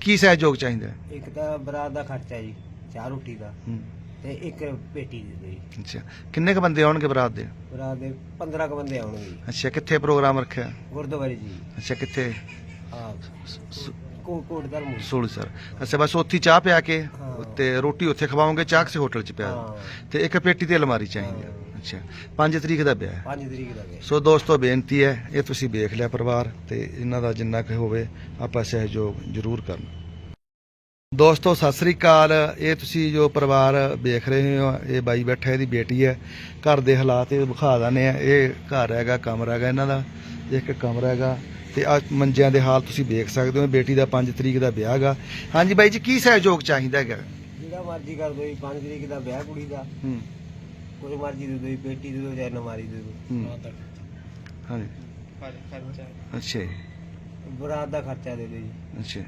ਕੀ ਸਹਿਯੋਗ ਚਾਹੀਦਾ ਹੈ? ਇੱਕ ਤਾਂ ਬਰਾਤ ਦਾ ਖਰਚਾ ਜੀ ਚਾਹ ਰੋਟੀ ਦਾ ਹੂੰ, ਤੇ ਇੱਕ ਪੇਟੀ ਦੇ ਦਿਓ ਜੀ। ਅੱਛਾ। ਕਿੰਨੇ ਕ ਬੰਦੇ ਆਉਣਗੇ ਬਰਾਤ ਦੇ? ਬਰਾਤ ਦੇ 15 ਕ ਬੰਦੇ ਆਉਣਗੇ ਜੀ। ਅੱਛਾ ਕਿੱਥੇ ਪ੍ਰੋਗਰਾਮ ਰੱਖਿਆ? ਗੁਰਦੁਆਰੇ ਜੀ। ਅੱਛਾ ਕਿੱਥੇ? ਹਾਂ ਕੋ ਕੋਟ ਧਰਮ ਸੋਲੀ ਸਰ। ਅੱਛਾ ਬਸ ਉੱਥੇ ਹੀ ਚਾਹ ਪਿਆ ਕੇ। ਤੇ ਰੋਟੀ ਉੱਥੇ ਖਵਾਓਗੇ ਚਾਹ ਕਿਸੇ ਹੋਟਲ 'ਚ ਪਿਆ। ਹਾਂ। ਤੇ ਇੱਕ ਪੇਟੀ ਤੇ ਅਲਮਾਰੀ ਚਾਹੀਦੀ ਹੈ। ਅੱਛਾ। 5 ਤਰੀਕ ਦਾ ਵਿਆਹ ਹੈ। 5 ਤਰੀਕ ਦਾ ਵੇ ਸੋ ਦੋਸਤੋ ਬੇਨਤੀ ਹੈ ਇਹ ਤੁਸੀਂ ਵੇਖ ਲਿਆ ਪਰਿਵਾਰ ਤੇ ਇਹਨਾਂ ਦਾ ਜਿੰਨਾ ਕੁ ਹੋਵੇ ਆਪਾਂ ਸਹਿਯੋਗ ਜ਼ਰੂਰ ਕਰਨਾ। ਦੋਸਤੋ ਸਤਿ ਸ੍ਰੀ ਅਕਾਲ। ਇਹ ਤੁਸੀਂ ਜੋ ਪਰਿਵਾਰ ਵੇਖ ਰਹੇ ਹੋ ਇਹ ਬਾਈ ਬੈਠਾ ਇਹਦੀ ਬੇਟੀ ਹੈ। ਘਰ ਦੇ ਹਾਲਾਤ ਇਹ ਵਿਖਾ ਦਾਨੇ ਆ ਇਹ ਘਰ ਹੈਗਾ ਕਮਰਾ ਹੈਗਾ ਇਹਨਾਂ ਦਾ ਇੱਕ ਕਮਰਾ ਹੈਗਾ। ਤੇ ਆ ਮੰਜਿਆਂ ਦੇ ਹਾਲ ਤੁਸੀਂ ਵੇਖ ਸਕਦੇ ਹੋ ਬੇਟੀ ਦਾ 5 ਤਰੀਕ ਦਾ ਵਿਆਹ ਹੈਗਾ। ਹਾਂਜੀ ਬਾਈ ਜੀ ਕੀ ਸਹਿਯੋਗ ਚਾਹੀਦਾ ਹੈਗਾ? ਜਿਹੜਾ ਮਰਜ਼ੀ ਕਰ ਦੋ ਜੀ 5 ਤਰੀਕ ਦਾ ਵਿਆਹ ਕੁੜੀ ਦਾ। ਹੂੰ। ਕੋਈ ਮਰਜ਼ੀ ਦੇ ਦੋ ਜੀ ਪੇਟੀ ਦੇ ਦੋ ਚਾਹੇ ਨਮਾਰੀ ਦੇ ਦੋ। ਹੂੰ। ਹਾਂਜੀ। ਖਰਚਾ। ਅੱਛਾ ਜੀ, ਬਰਾਤ ਦਾ ਖਰਚਾ ਦੇ ਦਿਓ ਜੀ। ਅੱਛਾ।